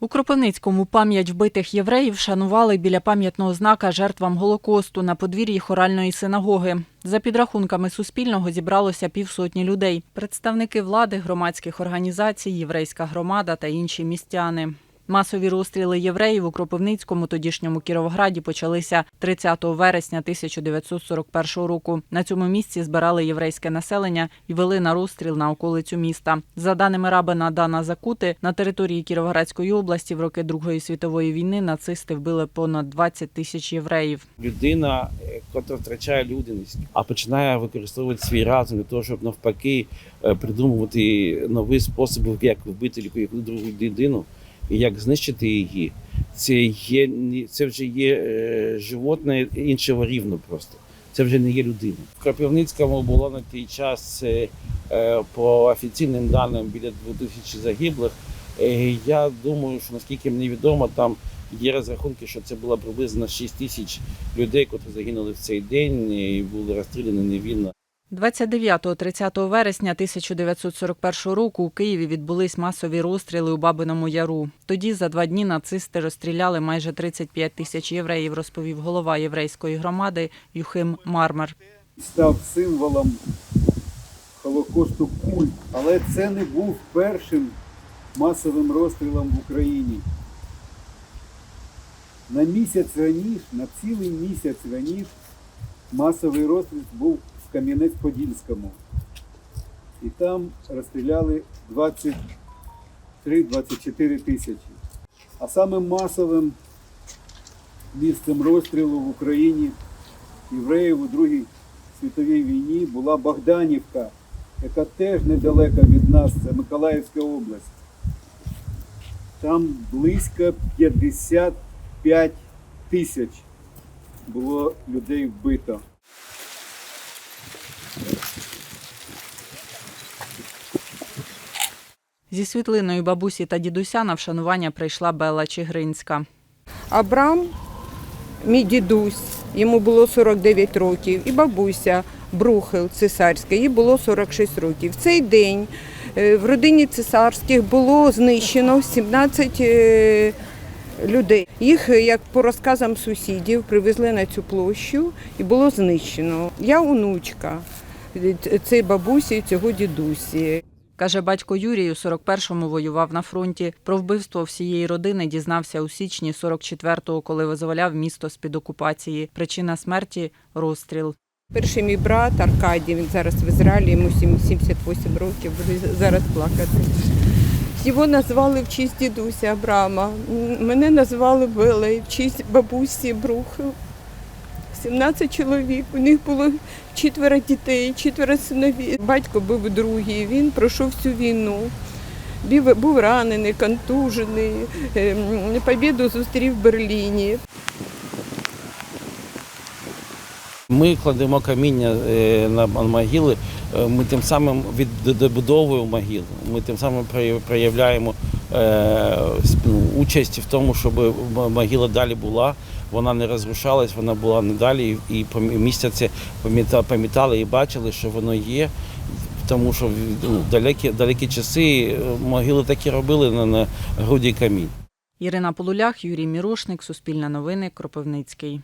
У Кропивницькому пам'ять вбитих євреїв вшанували біля пам'ятного знака жертвам Голокосту на подвір'ї хоральної синагоги. За підрахунками Суспільного зібралося півсотні людей. Представники влади, громадських організацій, єврейська громада та інші містяни. Масові розстріли євреїв у Кропивницькому, тодішньому Кіровограді, почалися 30 вересня 1941 року. На цьому місці збирали єврейське населення і вели на розстріл на околицю міста. За даними рабина Дана Закути, на території Кіровоградської області в роки Другої світової війни нацисти вбили понад 20 тисяч євреїв. людина, е, яка втрачає людяність, а починає використовувати свій разум для того, щоб навпаки е, придумувати нові способи, як вбити яку другу людину як знищити її. Це є це вже є е, животне іншого рівня просто. Це вже не є людина. В Кропивницькому було на той час е, е, по офіційним даним біля 2000 загиблих. Я думаю, що наскільки мені відомо, там є розрахунки, що це було приблизно 6 тисяч людей, які загинули в цей день і були розстріляні невільно. 29-30 вересня 1941 року у Києві відбулись масові розстріли у Бабиному Яру. Тоді за два дні нацисти розстріляли майже 35 тисяч євреїв, розповів голова єврейської громади Юхим Мармер. став символом Холокосту культ. Але це не був першим масовим розстрілом в Україні. На місяць раніше, на цілий місяць раніше масовий розстріл був Кам'янець-Подільському. І там розстріляли 23-24 тисячі. А самим масовим місцем розстрілу в Україні євреїв у Другій світовій війні була Богданівка, яка теж недалеко від нас, це Миколаївська область. Там близько 55 тисяч було людей вбито. Зі світлиною бабусі та дідуся на вшанування прийшла Белла Чигринська. Абрам, мій дідусь, йому було 49 років, і бабуся Брухел цесарська, їй було 46 років. В цей день е, в родині цесарських було знищено 17 е, людей. Їх, е, як по розказам сусідів, привезли на цю площу і було знищено. Я онучка цієї бабусі, цього дідусі. Каже, батько Юрій у 41-му воював на фронті. Про вбивство всієї родини дізнався у січні 44-го, коли визволяв місто з-під окупації. Причина смерті розстріл. Перший мій брат Аркадій, він зараз в Ізраїлі, йому сім- 78 років, буде зараз плакати. Його назвали в честь дідуся Абрама. Мене назвали Белою в честь бабусі Брухел. 17 чоловік. У них було четверо дітей, четверо синовів. Батько був другий, він пройшов всю війну. Був ранений, контужений. Ем, Побіду зустрів в Берліні. Ми кладемо каміння е, на могили, е, ми тим самим відбудовуємо могилу. Ми тим самим проявляємо участь в тому, щоб могила далі була, вона не розрушалась, вона була надалі, і це пам'ятали і бачили, що воно є. Тому що ну, далекі, далекі часи е, могили такі робили на, на груді камінь. Ірина Полулях, Юрій Мірошник, Суспільне новини, Кропивницький.